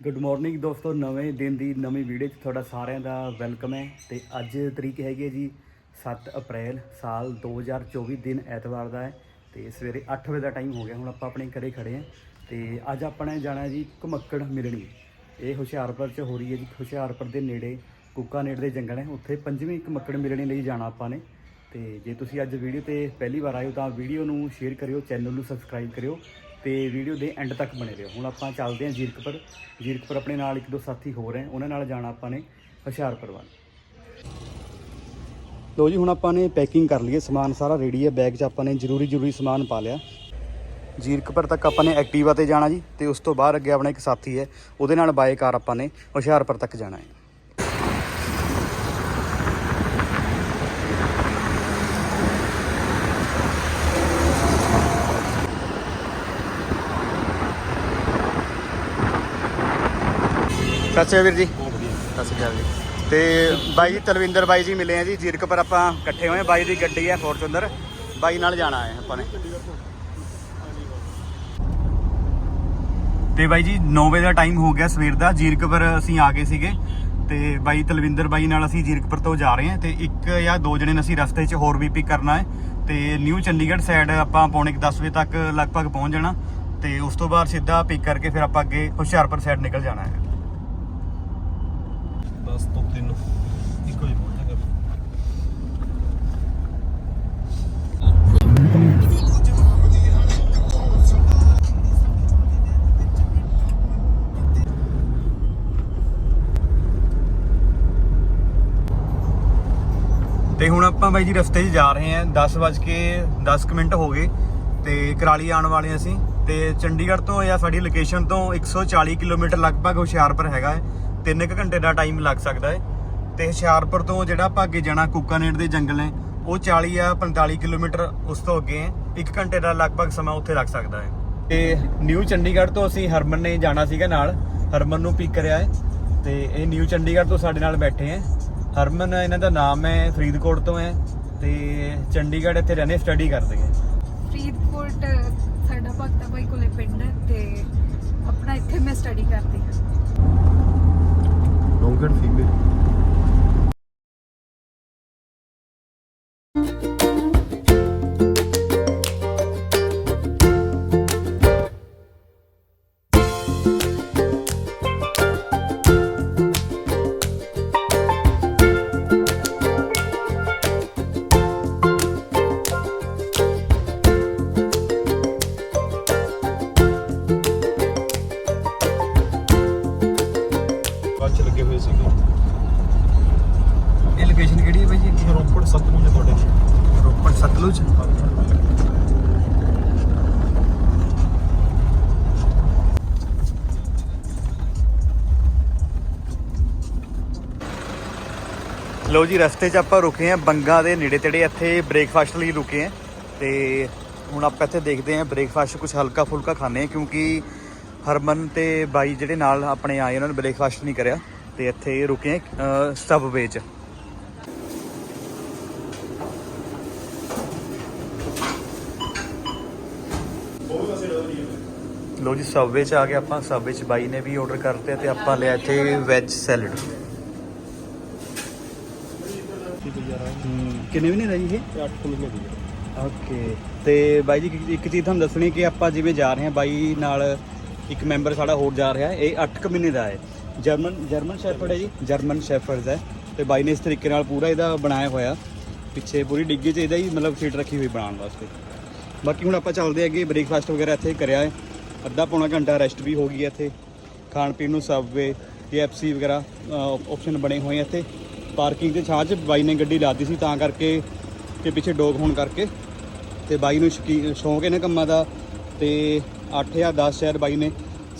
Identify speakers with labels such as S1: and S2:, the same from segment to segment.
S1: Good morning ਦੋਸਤੋ, ਨਵੇਂ ਦਿਨ ਦੀ ਨਵੀਂ ਵੀਡੀਓ 'ਚ ਤੁਹਾਡਾ ਸਾਰਿਆਂ ਦਾ ਵੈਲਕਮ ਹੈ। ਤੇ ਅੱਜ ਤਰੀਕ ਹੈਗੀ ਹੈ ਜੀ 7 ਅਪ੍ਰੈਲ, ਸਾਲ 2024 ਦਿਨ ਐਤਵਾਰ ਦਾ ਹੈ। ਤੇ ਸਵੇਰੇ 8 ਵਜੇ ਦਾ ਟਾਈਮ ਹੋ ਗਿਆ, ਹੁਣ ਆਪਾਂ ਆਪਣੇ ਘਰੇ ਖੜੇ ਹਾਂ। ਤੇ ਅੱਜ ਆਪਾਂ ਨੇ ਜਾਣਾ ਜੀ ਘਮੱਕੜ ਮਿਲਣੀ। ਇਹ ਹੁਸ਼ਿਆਰਪੁਰ 'ਚ ਹੋ ਰਹੀ ਹੈ ਜੀ। ਹੁਸ਼ਿਆਰਪੁਰ ਦੇ ਨੇੜੇ ਕੁੱਕਾ ਕੁੱਕਾਨੇੜ ਦੇ ਜੰਗਲ ਹੈ। ਉੱਥੇ ਪੰਜਵੀਂ ਘਮੱਕੜ ਮਿਲਣੀ ਲਈ ਜਾਣਾ ਆਪਾਂ ਨੇ। ਤੇ ਜੇ ਤੁਸੀਂ ਅੱਜ ਵੀਡੀਓ ਤੇ ਪਹਿਲੀ ਵਾਰ ਆਏ ਹੋ ਤਾਂ ਵੀਡੀਓ ਨੂੰ ਸ਼ੇਅਰ ਕਰਿਓ ਚੈਨਲ ਨੂੰ ਸਬਸਕ੍ਰਾਈਬ ਕਰਿਓ। ਤੇ ਵੀਡੀਓ ਦੇ ਐਂਡ ਤੱਕ ਬਣੇ ਰਹੋ। ਹੁਣ ਆਪਾਂ ਚੱਲਦੇ ਹਾਂ ਜੀਰਕਪੁਰ। ਜੀਰਕਪੁਰ ਆਪਣੇ ਨਾਲ ਇੱਕ ਦੋ ਸਾਥੀ ਹੋਰ ਹੈ। ਉਹਨਾਂ ਨਾਲ ਜਾਣਾ ਆਪਾਂ ਨੇ ਹੁਸ਼ਿਆਰਪੁਰ ਵੱਲ। ਲੋ ਜੀ, ਹੁਣ ਆਪਾਂ ਨੇ ਪੈਕਿੰਗ ਕਰ ਲਈਏ। ਸਮਾਨ ਸਾਰਾ ਰੈਡੀ ਹੈ। ਬੈਗ 'ਚ ਆਪਾਂ ਨੇ ਜ਼ਰੂਰੀ ਜ਼ਰੂਰੀ ਸਮਾਨ ਪਾ ਲਿਆ। ਜੀਰਕਪੁਰ ਤੱਕ ਆਪਾਂ ਨੇ ਐਕਟਿਵਾ ਤੇ ਜਾਣਾ ਜੀ। ਤੇ ਉਸ ਤੋਂ ਬਾਅਦ ਅੱਗੇ ਆਪਣਾ ਇੱਕ ਸਾਥੀ ਹੈ। ਉਹਦੇ ਨਾਲ ਬਾਏ ਕਾਰ ਆਪਾਂ ਨੇ ਹੁਸ਼ਿਆਰਪੁਰ ਤੱਕ ਜਾਣਾ ਹੈ। ਸਤਿ ਸ਼੍ਰੀ ਅਕਾਲ ਵੀਰ ਜੀ। ਸਤਿ ਸ਼੍ਰੀ ਅਕਾਲ ਜੀ। ਤੇ ਬਾਈ ਜੀ ਤਲਵਿੰਦਰ ਬਾਈ ਜੀ ਮਿਲੇ ਆ ਜੀ ਜੀਰਕਪੁਰ ਆਪਾਂ ਇਕੱਠੇ ਹੋਏ ਆ। ਬਾਈ ਦੀ ਗੱਡੀ ਹੈ ਫੋਰਚੂਨਰ। ਬਾਈ ਨਾਲ ਜਾਣਾ ਹੈ ਆਪਾਂ ਨੇ। ਤੇ ਬਾਈ ਜੀ 9 ਵਜੇ ਦਾ ਟਾਈਮ ਹੋ ਗਿਆ ਸਵੇਰ ਦਾ। ਜੀਰਕਪੁਰ ਅਸੀਂ ਆ ਗਏ ਸੀਗੇ। ਤੇ ਬਾਈ ਤਲਵਿੰਦਰ ਬਾਈ ਨਾਲ ਅਸੀਂ ਜੀਰਕਪੁਰ ਤੋਂ ਜਾ ਰਹੇ ਹਾਂ ਤੇ ਇੱਕ ਜਾਂ ਦੋ ਜਣੇ ਨੂੰ ਅਸੀਂ ਰਸਤੇ 'ਚ ਹੋਰ ਵੀ ਪਿਕ ਕਰਨਾ ਹੈ। ਤੇ ਨਿਊ ਚੰਡੀਗੜ੍ਹ ਸਾਈਡ ਆਪਾਂ ਪੌਣੇ 10 ਵਜੇ ਤੱਕ ਲਗਭਗ ਪਹੁੰਚ ਜਾਣਾ। ਤੇ ਉਸ ਤੋਂ ਬਾਅਦ ਸਿੱਧਾ ਪਿਕ ਕਰਕੇ ਫਿਰ ਆਪਾਂ ਅੱਗੇ ਹੁਸ਼ਿਆਰਪੁਰ ਸਾਈਡ ਨਿਕਲ ਜਾਣਾ ਹੈ।
S2: 10 ਤੋਂ 3 ਇੱਕੋ ਹੀ ਪਹੁੰਚਾਂਗੇ
S1: ਤੇ ਹੁਣ ਆਪਾਂ ਬਾਈ ਜੀ ਰਸਤੇ 'ਚ ਜਾ ਰਹੇ ਹਾਂ 10 ਵਜ ਕੇ 10 ਕੁ ਮਿੰਟ ਹੋ ਗਏ ਤੇ ਕਰਾਲੀ ਆਉਣ ਵਾਲੇ ਅਸੀਂ ਤੇ ਚੰਡੀਗੜ੍ਹ ਤੋਂ ਜਾਂ ਸਾਡੀ ਲੋਕੇਸ਼ਨ ਤੋਂ 140 ਕਿਲੋਮੀਟਰ ਲਗਭਗ ਹੁਸ਼ਿਆਰਪੁਰ ਹੈਗਾ ਹੈ। 3 ਕੁ ਘੰਟੇ ਦਾ ਟਾਈਮ ਲੱਗ ਸਕਦਾ ਹੈ ਤੇ ਹੁਸ਼ਿਆਰਪੁਰ ਤੋਂ ਜਿਹੜਾ ਆਪਾਂ ਅੱਗੇ ਜਾਣਾ, ਕੁੱਕਾਨੇੜ ਦੇ ਜੰਗਲ ਨੇ ਉਹ 40 ਜਾਂ 45 ਕਿਲੋਮੀਟਰ ਉਸ ਤੋਂ ਅੱਗੇ ਹੈ 1 ਘੰਟੇ ਦਾ ਲਗਭਗ ਸਮਾਂ ਉੱਥੇ ਲੱਗ ਸਕਦਾ ਹੈ ਤੇ ਨਿਊ ਚੰਡੀਗੜ੍ਹ ਤੋਂ ਅਸੀਂ ਹਰਮਨ ਨੇ ਜਾਣਾ ਸੀਗਾ ਨਾਲ। ਹਰਮਨ ਨੂੰ ਪਿਕ ਕਰਿਆ ਹੈ ਤੇ ਇਹ ਨਿਊ ਚੰਡੀਗੜ੍ਹ ਤੋਂ ਸਾਡੇ ਨਾਲ ਬੈਠੇ ਹੈ ਹਰਮਨ, ਇਹਨਾਂ ਦਾ ਨਾਮ ਹੈ ਫਰੀਦਕੋਟ ਤੋਂ ਹੈ ਤੇ ਚੰਡੀਗੜ੍ਹ ਇੱਥੇ ਰਹਿੰਦੇ ਸਟੱਡੀ ਕਰਦੇ ਹੈ
S3: ਫਰੀਦਕੋਟ, ਸਾਡਾ ਭਗਤਾ ਭਾਈ ਕੋਲੇ ਪਿੰਡ ਤੇ ਆਪਣਾ ਇੱਥੇ ਮੈਂ ਸਟੱਡੀ ਕਰਦੀ ਹਾਂ।
S2: ਲੌਂਗਰ ਫੀਮੇਲ ਕੱਚ ਸਤਲੁਜ ਤੁਹਾਡੇ
S1: ਰੋਪੜ ਸਤਲੁਜ? ਲੋ ਜੀ, ਰਸਤੇ 'ਚ ਆਪਾਂ ਰੁਕੇ ਆਂ ਬੰਗਾ ਦੇ ਨੇੜੇ ਤੇੜੇ। ਇੱਥੇ ਬ੍ਰੇਕਫਾਸਟ ਲਈ ਰੁਕੇ ਆਂ ਤੇ ਹੁਣ ਆਪਾਂ ਇੱਥੇ ਦੇਖਦੇ ਆਂ ਬ੍ਰੇਕਫਾਸਟ ਕੁਝ ਹਲਕਾ ਫੁਲਕਾ ਖਾਣੇ ਆ ਕਿਉਂਕਿ ਹਰਮਨ ਤੇ ਬਾਈ ਜਿਹੜੇ ਨਾਲ ਆਪਣੇ ਆਏ, ਉਹਨਾਂ ਨੇ ਬ੍ਰੇਕਫਾਸਟ ਨਹੀਂ ਕਰਿਆ ਤੇ ਇੱਥੇ ਰੁਕੇ ਆਂ ਸਬਵੇ 'ਚ। ਲੋ ਜੀ ਸਬਵੇ 'ਚ ਆ ਗਏ ਆਪਾਂ ਸਬਵੇ 'ਚ ਬਾਈ ਨੇ ਵੀ ਆਰਡਰ ਕਰਤੇ ਤੇ ਆਪਾਂ ਲਿਆ ਇੱਥੇ ਵੈਜ ਸੈਲਡ ਕਿੰਨੇ ਵੀ ਨਹੀਂ ਰਹੀ ਇਹ?
S2: 8 ਮਹੀਨੇ ਦੀ।
S1: ਓਕੇ ਤੇ ਬਾਈ ਜੀ ਇੱਕ- ਇੱਕ ਚੀਜ਼ ਤੁਹਾਨੂੰ ਦੱਸਣੀ ਕਿ ਆਪਾਂ ਜਿਵੇਂ ਜਾ ਰਹੇ ਹਾਂ ਬਾਈ ਨਾਲ ਇੱਕ ਮੈਂਬਰ ਸਾਡਾ ਹੋਰ ਜਾ ਰਿਹਾ ਇਹ 8 ਕੁ ਮਹੀਨੇ ਦਾ ਹੈ। ਜਰਮਨ ਜਰਮਨ ਸ਼ੈਫਰਡ ਹੈ ਜੀ ਜਰਮਨ ਸ਼ੈਫਰਡ ਹੈ। ਤੇ ਬਾਈ ਨੇ ਇਸ ਤਰੀਕੇ ਨਾਲ ਪੂਰਾ ਇਹਦਾ ਬਣਾਇਆ ਹੋਇਆ। ਪਿੱਛੇ ਪੂਰੀ ਡਿੱਗੀ 'ਚ ਇਹਦਾ ਹੀ ਮਤਲਬ ਸੀਟ ਰੱਖੀ ਹੋਈ ਬਣਾਉਣ ਵਾਸਤੇ। ਬਾਕੀ ਹੁਣ ਆਪਾਂ ਚੱਲਦੇ ਅੱਗੇ ਬ੍ਰੇਕਫਾਸਟ ਵਗੈਰਾ ਇੱਥੇ ਕਰਿਆ ਹੈ। ਅੱਧਾ ਪੌਣਾ ਘੰਟਾ ਰੈਸਟ ਵੀ ਹੋ ਗਈ ਹੈ ਇੱਥੇ। ਖਾਣ ਪੀਣ ਨੂੰ ਸਬਵੇ KFC ਵਗੈਰਾ ਆਪਸ਼ਨ ਬਣੇ ਹੋਏ ਆ ਇੱਥੇ। ਪਾਰਕਿੰਗ ਦੇ ਛਾਂ 'ਚ ਬਾਈ ਨੇ ਗੱਡੀ ਲਾਦੀ ਸੀ ਤਾਂ ਕਰਕੇ ਤੇ ਪਿੱਛੇ ਡੋਗ ਹੋਣ ਕਰਕੇ। ਤੇ ਬਾਈ ਨੂੰ ਸ਼ੌਕੀ- ਸ਼ੌਂਕ ਇਹਨਾਂ ਕੰਮਾਂ ਦਾ ਤੇ 8 ਜਾਂ 10 ਸ਼ਹਿਰ ਬਾਈ ਨੇ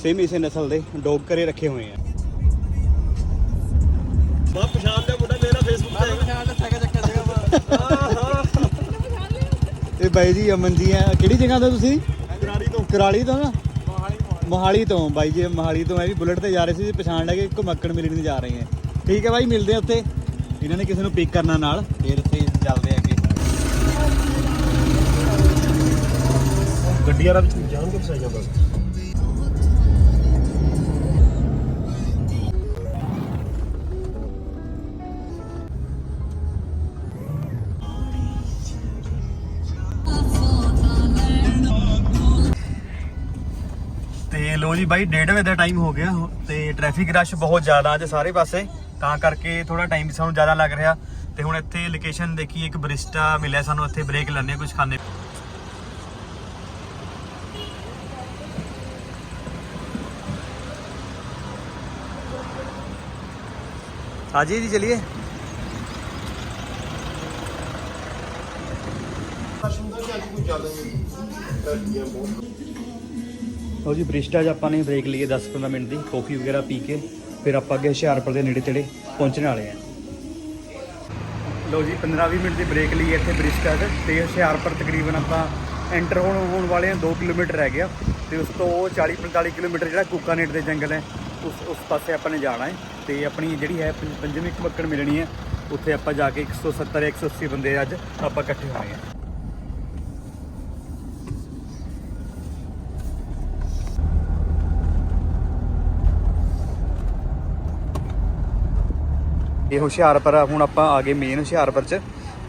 S1: ਸੇਮ ਇਸੇ ਨਸਲ ਦੇ ਡੋਗ ਘਰੇ ਰੱਖੇ ਹੋਏ ਆ
S2: ਮੈਂ ਪਛਾਣ ਲਿਆ ਮੁੰਡਾ ਮੇਰਾ ਫੇਸਬੁੱਕ ਤੇ। ਪਛਾਣ
S1: ਤੇ ਬਾਈ ਜੀ ਅਮਨ ਜੀ ਆ ਕਿਹੜੀ ਜਗ੍ਹਾ ਤੋਂ ਤੁਸੀਂ?
S2: ਕਰਾਰੀ ਤੋਂ।
S1: ਕਰਾਲੀ ਤੋਂ ਨਾ? ਮੋਹਾਲੀ ਤੋਂ, ਬਾਈ ਜੀ, ਮੋਹਾਲੀ ਤੋਂ ਐ ਵੀ ਬੁਲਟ ਤੇ ਜਾ ਰਹੇ ਸੀ, ਜੀ, ਪਛਾਣ ਲੈ ਕੇ ਘੁਮੱਕੜ ਮਿਲਣ ਨੂੰ ਜਾ ਰਹੇ ਆ ਠੀਕ ਹੈ ਬਾਈ, ਮਿਲਦੇ ਆ ਉੱਥੇ। ਇਹਨਾਂ ਨੇ ਕਿਸੇ ਨੂੰ ਪਿਕ ਕਰਨਾ ਨਾਲ, ਫਿਰ ਉੱਥੇ ਚੱਲਦੇ ਆ ਅੱਗੇ।
S2: ਗੱਡੀਆਂ ਦਾ ਵਿੱਚ ਜਾਣ ਕੇ ਫਸਾਈ ਜਾਂਦਾ
S1: ਲੋ ਜੀ ਬਾਈ 1:30 ਵਜੇ ਦਾ ਟਾਈਮ ਹੋ ਗਿਆ ਤੇ ਟ੍ਰੈਫਿਕ ਰਸ਼ ਬਹੁਤ ਜ਼ਿਆਦਾ ਅੱਜ ਸਾਰੇ ਪਾਸੇ। ਤਾਂ ਕਰਕੇ ਥੋੜਾ ਟਾਈਮ ਸਾਨੂੰ ਜ਼ਿਆਦਾ ਲੱਗ ਰਿਹਾ ਤੇ ਹੁਣ ਇੱਥੇ ਲੋਕੇਸ਼ਨ ਦੇਖੀ ਇੱਕ ਬਰਿਸਟਾ ਮਿਲਿਆ ਸਾਨੂੰ, ਇੱਥੇ ਬ੍ਰੇਕ ਲੈਣੇ ਕੁਝ ਖਾਣੇ। ਆਜੀ ਜੀ, ਚਲਿਏ। ਲਓ ਜੀ ਬ੍ਰਿਸਟਾ 'ਚ ਆਪਾਂ ਨੇ ਬ੍ਰੇਕ ਲਈ 10-15 ਮਿੰਟ ਦੀ ਕਾਫੀ ਵਗੈਰਾ ਪੀ ਕੇ, ਫਿਰ ਆਪਾਂ ਅੱਗੇ ਹੁਸ਼ਿਆਰਪੁਰ ਦੇ ਨੇੜੇ ਤੇੜੇ ਪਹੁੰਚਣ ਵਾਲੇ ਆ। ਲਓ ਜੀ 15-20 ਮਿੰਟ ਦੀ ਬ੍ਰੇਕ ਲਈ ਇੱਥੇ ਬ੍ਰਿਸਟਾ 'ਚ ਤੇ ਹੁਸ਼ਿਆਰਪੁਰ ਤਕਰੀਬਨ ਆਪਾਂ ਐਂਟਰ ਹੋਣ ਹੋਣ ਵਾਲੇ ਆ 2 ਕਿਲੋਮੀਟਰ ਰਹਿ ਗਿਆ, ਤੇ ਉਸ ਤੋਂ 40-45 ਕਿਲੋਮੀਟਰ ਜਿਹੜਾ ਕੁਕਾਨੇਟ ਦੇ ਜੰਗਲ ਹੈ, ਉਸ ਉਸ ਪਾਸੇ ਆਪਾਂ ਨੇ ਜਾਣਾ ਹੈ, ਤੇ ਆਪਣੀ ਜਿਹੜੀ ਹੈ ਪੰਜ- ਪੰਜਵੀਂ ਘਮੱਕੜ ਮਿਲਣੀ ਹੈ, ਉੱਥੇ ਆਪਾਂ ਜਾ ਕੇ 170 180 ਬੰਦੇ ਅੱਜ ਆਪਾਂ ਇਕੱਠੇ ਹੋਏ ਆ ਇਹ ਹੁਸ਼ਿਆਰਪੁਰ ਆ, ਹੁਣ ਆਪਾਂ ਆ ਗਏ ਮੇਨ ਹੁਸ਼ਿਆਰਪੁਰ ਚ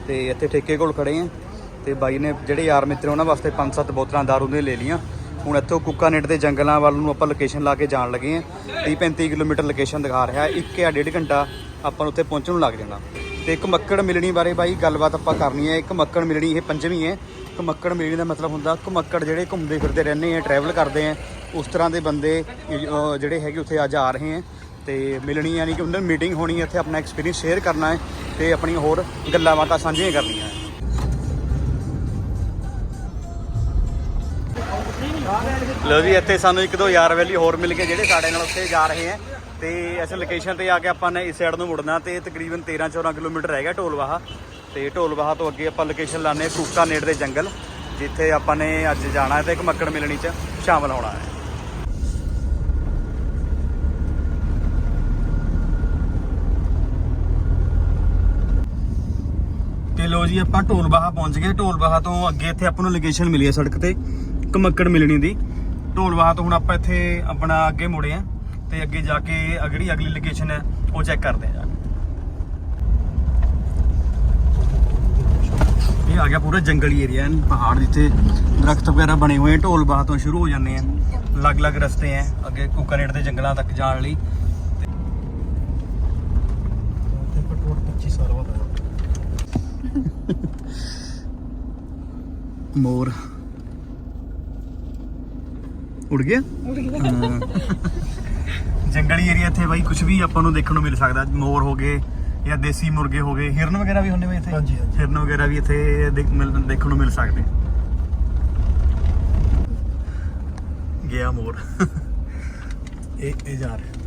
S1: ਤੇ ਇੱਥੇ ਠੇਕੇ ਕੋਲ ਖੜੇ ਆ। ਤੇ ਬਾਈ ਨੇ ਜਿਹੜੇ ਯਾਰ ਮਿੱਤਰ ਉਹਨਾਂ ਵਾਸਤੇ 5-7 ਬੋਤਲਾਂ ਦਾਰੂ ਦੀਆਂ ਲੈ ਲੀਆਂ ਹੁਣ ਇੱਥੋਂ ਕੁੱਕਾਨੇਟ ਦੇ ਜੰਗਲਾਂ ਵੱਲ ਨੂੰ ਆਪਾਂ ਲੋਕੇਸ਼ਨ ਲਾ ਕੇ ਜਾਣ ਲੱਗੇ ਆ। 30-35 ਕਿਲੋਮੀਟਰ ਲੋਕੇਸ਼ਨ ਦਿਖਾ ਰਿਹਾ। ਇੱਕ ਜਾਂ ਡੇਢ ਘੰਟਾ ਆਪਾਂ ਨੂੰ ਉੱਥੇ ਪਹੁੰਚਣ ਨੂੰ ਲੱਗ ਜਾਣਾ ਤੇ ਇੱਕ ਮੱਕੜ ਮਿਲਣੀ ਬਾਰੇ ਬਾਈ ਗੱਲਬਾਤ ਆਪਾਂ ਕਰਨੀ ਹੈ ਇੱਕ ਮੱਕੜ ਮਿਲਣੀ ਇਹ ਪੰਜਵੀਂ ਹੈ। ਘਮੱਕੜ ਮਿਲਣੀ ਦਾ ਮਤਲਬ ਹੁੰਦਾ ਘਮੱਕੜ ਜਿਹੜੇ ਘੁੰਮਦੇ ਫਿਰਦੇ ਰਹਿੰਦੇ ਆ ਟਰੈਵਲ ਕਰਦੇ ਆ ਉਸ ਤਰ੍ਹਾਂ ਦੇ ਬੰਦੇ ਜਿਹੜੇ ਹੈਗੇ ਉੱਥੇ ਅੱਜ ਆ ਰਹੇ ਆ। ਤੇ ਮਿਲਣੀ ਯਾਨੀ ਕਿ ਉਹਨਾਂ ਮੀਟਿੰਗ ਹੋਣੀ ਹੈ, ਇੱਥੇ ਆਪਣਾ ਐਕਸਪੀਰੀਅੰਸ ਸ਼ੇਅਰ ਕਰਨਾ ਹੈ ਤੇ ਆਪਣੀਆਂ ਹੋਰ ਗੱਲਾਂ ਬਾਤਾਂ ਸਾਂਝੀਆਂ ਕਰਨੀਆਂ ਹੈ। ਲੋ ਜੀ, ਇੱਥੇ ਸਾਨੂੰ ਇੱਕ ਦੋ ਯਾਰ ਵੈਲੀ ਹੋਰ ਮਿਲ ਗਏ ਜਿਹੜੇ ਸਾਡੇ ਨਾਲ ਉੱਥੇ ਜਾ ਰਹੇ ਆ ਤੇ ਇਸ ਲੋਕੇਸ਼ਨ ਤੇ ਆ ਕੇ ਆਪਾਂ ਨੇ ਇਸ ਸਾਈਡ ਨੂੰ ਮੁੜਨਾ ਤੇ ਤਕਰੀਬਨ 13 14 ਕਿਲੋਮੀਟਰ ਰਹਿ ਗਿਆ ਢੋਲਵਾਹਾ ਤੇ ਢੋਲਵਾਹਾ ਤੋਂ ਅੱਗੇ ਆਪਾਂ ਲੋਕੇਸ਼ਨ ਲਾਣੇ ਕੂਕਾ ਨੇੜ ਦੇ ਜੰਗਲ, ਜਿੱਥੇ ਆਪਾਂ ਨੇ ਅੱਜ ਜਾਣਾ ਹੈ ਤੇ ਇੱਕ ਮੱਕੜ ਮਿਲਣੀ ਚ ਸ਼ਾਮਲ ਹੋਣਾ ਹੈ। ਲੋ ਜੀ, ਆਪਾਂ ਢੋਲਬਾਹਾ ਪਹੁੰਚ ਗਏ। ਢੋਲਬਾਹਾ ਤੋਂ ਅੱਗੇ ਇੱਥੇ ਆਪਾਂ ਨੂੰ ਲੋਕੇਸ਼ਨ ਮਿਲੀ ਹੈ ਸੜਕ ਤੇ ਕਮੱਕੜ ਮਿਲਣੀ ਦੀ। ਢੋਲਬਾਹਾ ਤੋਂ ਹੁਣ ਆਪਾਂ ਇੱਥੇ ਆਪਣਾ ਅੱਗੇ ਮੁੜੇ ਆ ਤੇ ਅੱਗੇ ਜਾ ਕੇ ਅਗੜੀ ਅਗਲੀ ਲੋਕੇਸ਼ਨ ਹੈ, ਉਹ ਚੈੱਕ ਕਰਦੇ ਆ ਜਾ ਕੇ। ਇਹ ਆ ਗਿਆ ਪੂਰਾ ਜੰਗਲੀ ਏਰੀਆ ਹੈ ਪਹਾੜ ਜਿੱਥੇ ਦਰਖਤ ਵਗੈਰਾ ਬਣੇ ਹੋਏ ਆ। ਢੋਲਬਾਹਾ ਤੋਂ ਸ਼ੁਰੂ ਹੋ ਜਾਂਦੇ ਆ। ਅਲੱਗ-ਅਲੱਗ ਰਸਤੇ ਆ, ਅੱਗੇ ਕੁਕਰੇਟ ਦੇ ਜੰਗਲਾਂ ਤੱਕ ਜਾਣ ਲਈ
S2: ਤੇ ਘੱਟੋ ਘੱਟ 25 ਸਾਲ ਬਾਅਦ ਆਇਆ
S1: ਮੋਰ। ਉੜ ਗਿਆ। ਜੰਗਲੀ ਏਰੀਆ ਇੱਥੇ ਬਾਈ ਕੁਝ ਵੀ ਆਪਾਂ ਨੂੰ ਦੇਖਣ ਨੂੰ ਮਿਲ ਸਕਦਾ। ਮੋਰ ਹੋ ਗਏ ਜਾਂ ਦੇਸੀ ਮੁਰਗੇ ਹੋ ਗਏ। ਹਿਰਨ ਵਗੈਰਾ ਵੀ ਹੁੰਦੇ ਬਈ ਇੱਥੇ?
S2: ਹਾਂਜੀ।
S1: ਹਿਰਨ ਵਗੈਰਾ ਵੀ ਇੱਥੇ ਦੇਖਣ ਨੂੰ ਮਿਲ ਸਕਦੇ। ਗਿਆ ਮੋਰ। ਇਹ ਇਹ ਜਾ ਰਿਹਾ।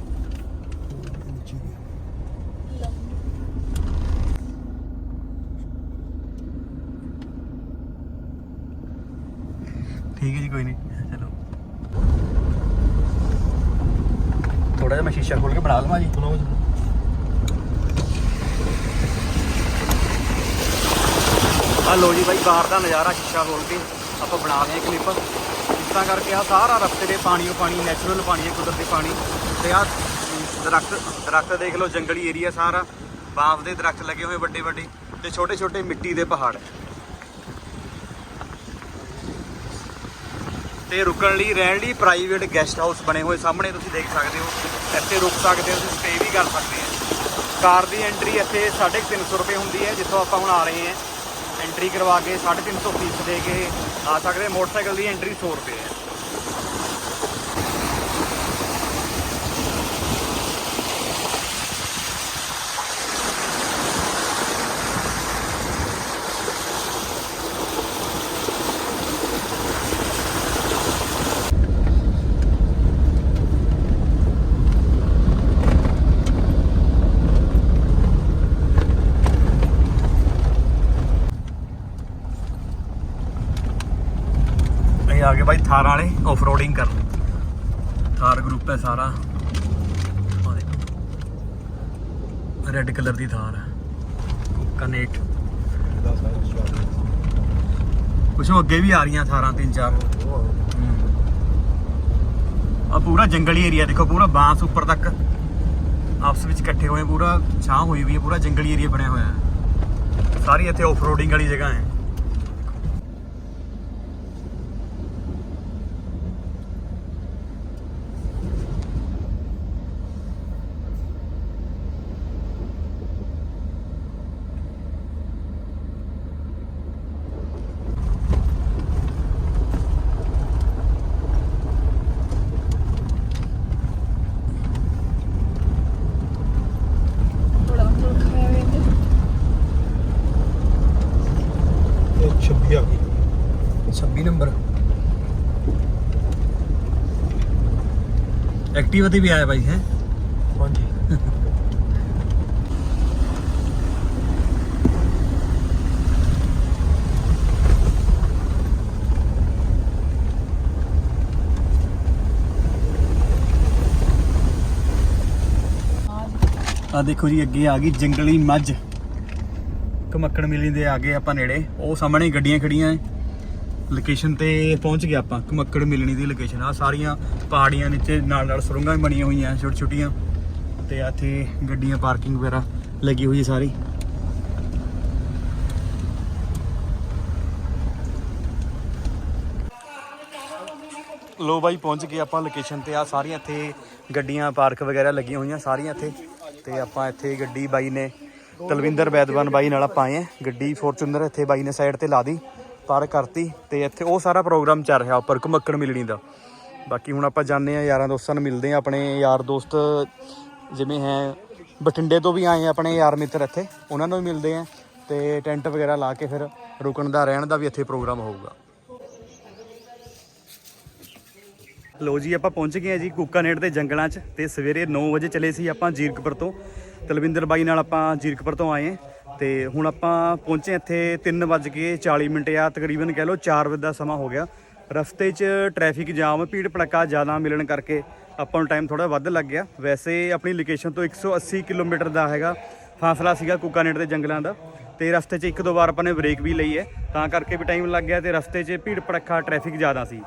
S1: ਠੀਕ ਹੈ ਜੀ ਕੋਈ ਨਹੀਂ ਚਲੋ। ਥੋੜਾ ਜਿਹਾ ਮੈਂ ਸ਼ੀਸ਼ਾ ਖੋਲ ਕੇ ਬਣਾ ਲਵਾਂ ਜੀ।
S2: ਸੁਣਾਓ ਜੀ।
S1: ਆ ਲੋ ਜੀ ਬਾਈ ਬਾਹਰ ਦਾ ਨਜ਼ਾਰਾ ਸ਼ੀਸ਼ਾ ਖੋਲ ਕੇ ਆਪਾਂ ਬਣਾ ਹਾਂ ਕਲਿੱਪ ਇਸ ਤਰ੍ਹਾਂ ਕਰਕੇ ਆ ਸਾਰਾ ਰਸਤੇ ਦੇ ਪਾਣੀ ਉਹ ਪਾਣੀ ਨੈਚੁਰਲ ਪਾਣੀ ਹੈ ਕੁਦਰਤੀ ਪਾਣੀ। ਤੇ ਆ ਦਰਖਤ ਦਰਖਤ ਦੇਖ ਲਓ ਜੰਗਲੀ ਏਰੀਆ ਸਾਰਾ। ਬਾਂਸ ਦੇ ਦਰਖਤ ਲੱਗੇ ਹੋਏ ਵੱਡੇ ਵੱਡੇ ਤੇ ਛੋਟੇ ਛੋਟੇ ਮਿੱਟੀ ਦੇ ਪਹਾੜ। ਤੇ ਰੁਕਣ ਲਈ, ਰਹਿਣ ਲਈ ਪ੍ਰਾਈਵੇਟ ਗੈਸਟ ਹਾਊਸ ਬਣੇ ਹੋਏ ਸਾਹਮਣੇ ਤੁਸੀਂ ਦੇਖ ਸਕਦੇ ਹੋ। ਇੱਥੇ ਰੁਕ ਸਕਦੇ ਹੋ, ਤੁਸੀਂ ਸਟੇ ਵੀ ਕਰ ਸਕਦੇ ਹੋ। ਕਾਰ ਦੀ ਐਂਟਰੀ ਇੱਥੇ 350 ਰੁਪਏ ਹੁੰਦੀ ਹੈ, ਜਿੱਥੋਂ ਆਪਾਂ ਹੁਣ ਆ ਰਹੇ ਹਾਂ। ਐਂਟਰੀ ਕਰਵਾ ਕੇ 350 ਫੀਸ ਦੇ ਕੇ ਆ ਸਕਦੇ ਮੋਟਰਸਾਈਕਲ ਦੀ ਐਂਟਰੀ 100 ਰੁਪਏ ਹੈ। ਇਹ ਆ ਗਏ ਬਾਈ ਥਾਰ ਵਾਲੇ ਆਫ ਰੋਡਿੰਗ ਕਰਨ ਥਾਰ ਗਰੁੱਪ ਹੈ ਸਾਰਾ ਆਹ ਦੇਖੋ ਰੈੱਡ ਕਲਰ ਦੀ ਥਾਰ ਹੈ ਕਨੇਟ
S2: ਦਾ ਸਾਰਾ ਸਵਾਗਤ
S1: ਕੁਛ ਉਹ ਅੱਗੇ ਵੀ ਆ ਰਹੀਆਂ ਥਾਰਾਂ ਤਿੰਨ ਚਾਰ ਆ ਪੂਰਾ ਜੰਗਲੀ ਏਰੀਆ ਦੇਖੋ ਪੂਰਾ ਬਾਂਸ ਉੱਪਰ ਤੱਕ ਆਪਸ ਵਿੱਚ ਇਕੱਠੇ ਹੋਏ ਪੂਰਾ ਛਾਂ ਹੋਈ ਵੀ ਹੈ ਪੂਰਾ ਜੰਗਲੀ ਏਰੀਆ ਬਣਿਆ ਹੋਇਆ ਹੈ ਸਾਰੀ ਇੱਥੇ ਆਫ ਰੋਡਿੰਗ ਵਾਲੀ ਜਗ੍ਹਾ ਹੈ ਐਕਟਿਵਾ ਤੇ ਵੀ ਆਇਆ ਬਾਈ ਹੈ
S2: ਹਾਂਜੀ
S1: ਆ ਦੇਖੋ ਜੀ ਅੱਗੇ ਆ ਗਈ ਜੰਗਲੀ ਮੱਝ ਕਮੱਕੜ ਮਿਲੀ ਦੇ ਆਗੇ ਆਪਾਂ ਨੇੜੇ ਉਹ ਸਾਹਮਣੇ ਗੱਡੀਆਂ ਖੜੀਆਂ ਐ ਲੋਕੇਸ਼ਨ ਤੇ ਪਹੁੰਚ ਗਏ ਆਪਾਂ। ਕਮੱਕੜ ਮਿਲਣੀ ਦੀ ਲੋਕੇਸ਼ਨ ਆ ਸਾਰੀਆਂ ਪਹਾੜੀਆਂ ਨੀਚੇ ਨਾਲ ਨਾਲ ਸੁਰੰਗਾਂ ਵੀ ਬਣੀਆਂ ਹੋਈਆਂ ਛੋਟੀ ਛੋਟੀਆਂ। ਤੇ ਇੱਥੇ ਗੱਡੀਆਂ, ਪਾਰਕਿੰਗ ਵਗੈਰਾ ਲੱਗੀ ਹੋਈ ਸਾਰੀ। ਲੋ ਬਾਈ, ਪਹੁੰਚ ਗਏ ਆਪਾਂ ਲੋਕੇਸ਼ਨ ਤੇ। ਆ ਸਾਰੀਆਂ ਇੱਥੇ ਗੱਡੀਆਂ, ਪਾਰਕ ਵਗੈਰਾ ਲੱਗੀਆਂ ਹੋਈਆਂ ਸਾਰੀਆਂ ਇੱਥੇ। ਤੇ ਆਪਾਂ ਇੱਥੇ ਗੱਡੀ ਬਾਈ ਨੇ, ਤਲਵਿੰਦਰ ਬੈਦਵਾਨ ਬਾਈ ਨਾਲ ਆਪਾਂ ਆਏ ਆ। ਗੱਡੀ ਫੋਰਚੂਨਰ ਇੱਥੇ ਬਾਈ ਨੇ ਸਾਈਡ ਤੇ ਲਾ ਦੀ ਪਾਰਕ ਕਰਤੀ ਤੇ ਇੱਥੇ ਉਹ ਸਾਰਾ ਪ੍ਰੋਗਰਾਮ ਚੱਲ ਰਿਹਾ ਉੱਪਰ ਘੁਮੱਕੜ ਮਿਲਣੀ ਦਾ। ਬਾਕੀ ਹੁਣ ਆਪਾਂ ਜਾਂਦੇ ਆ ਯਾਰਾਂ ਦੋਸਤਾਂ ਨੂੰ ਮਿਲਦੇ ਆ ਆਪਣੇ ਯਾਰ ਦੋਸਤ ਜਿਵੇਂ ਹੈ, ਬਠਿੰਡੇ ਤੋਂ ਵੀ ਆਏ ਆਪਣੇ ਯਾਰ ਮਿੱਤਰ ਇੱਥੇ, ਉਹਨਾਂ ਨੂੰ ਵੀ ਮਿਲਦੇ ਆ ਤੇ ਟੈਂਟ ਵਗੈਰਾ ਲਾ ਕੇ ਫਿਰ ਰੁਕਣ ਦਾ, ਰਹਿਣ ਦਾ ਵੀ ਇੱਥੇ ਪ੍ਰੋਗਰਾਮ ਹੋਊਗਾ। ਲੋ ਜੀ, ਆਪਾਂ ਪਹੁੰਚ ਗਏ ਆ ਜੀ ਕੁੱਕਾਨੇੜ ਦੇ ਜੰਗਲਾਂ 'ਚ ਤੇ ਸਵੇਰੇ 9 ਵਜੇ ਚਲੇ ਸੀ ਆਪਾਂ ਜੀਰਕਪੁਰ ਤੋਂ। ਤਲਵਿੰਦਰ ਬਾਈ ਨਾਲ ਆਪਾਂ ਜੀਰਕਪੁਰ ਤੋਂ ਆਏ ਹਾਂ। ਤੇ ਹੁਣ ਆਪਾਂ ਪਹੁੰਚੇ ਇੱਥੇ 3:40 ਮਿੰਟ ਆ, ਤਕਰੀਬਨ ਕਹਿ ਲਓ 4 ਵਜੇ ਦਾ ਸਮਾਂ ਹੋ ਗਿਆ। ਰਸਤੇ 'ਚ ਟ੍ਰੈਫਿਕ ਜਾਮ, ਭੀੜ ਭੜੱਕਾ ਜ਼ਿਆਦਾ ਮਿਲਣ ਕਰਕੇ ਆਪਾਂ ਨੂੰ ਟਾਈਮ ਥੋੜਾ ਵੱਧ ਲੱਗ ਗਿਆ। ਵੈਸੇ ਆਪਣੀ ਲੋਕੇਸ਼ਨ ਤੋਂ 180 ਕਿਲੋਮੀਟਰ ਦਾ ਹੈਗਾ, ਫਾਸਲਾ ਸੀਗਾ ਕੁੱਕਾਨੇੜ ਦੇ ਜੰਗਲਾਂ ਦਾ ਤੇ ਰਸਤੇ 'ਚ ਇੱਕ ਦੋ ਵਾਰ ਆਪਾਂ ਨੇ ਬ੍ਰੇਕ ਵੀ ਲਈ ਹੈ। ਤਾਂ ਕਰਕੇ ਵੀ ਟਾਈਮ ਲੱਗ ਗਿਆ ਤੇ ਰਸਤੇ 'ਚ ਭੀੜ ਭੜੱਕਾ ਟ੍ਰੈਫਿਕ ਜ਼ਿਆਦਾ ਸੀ।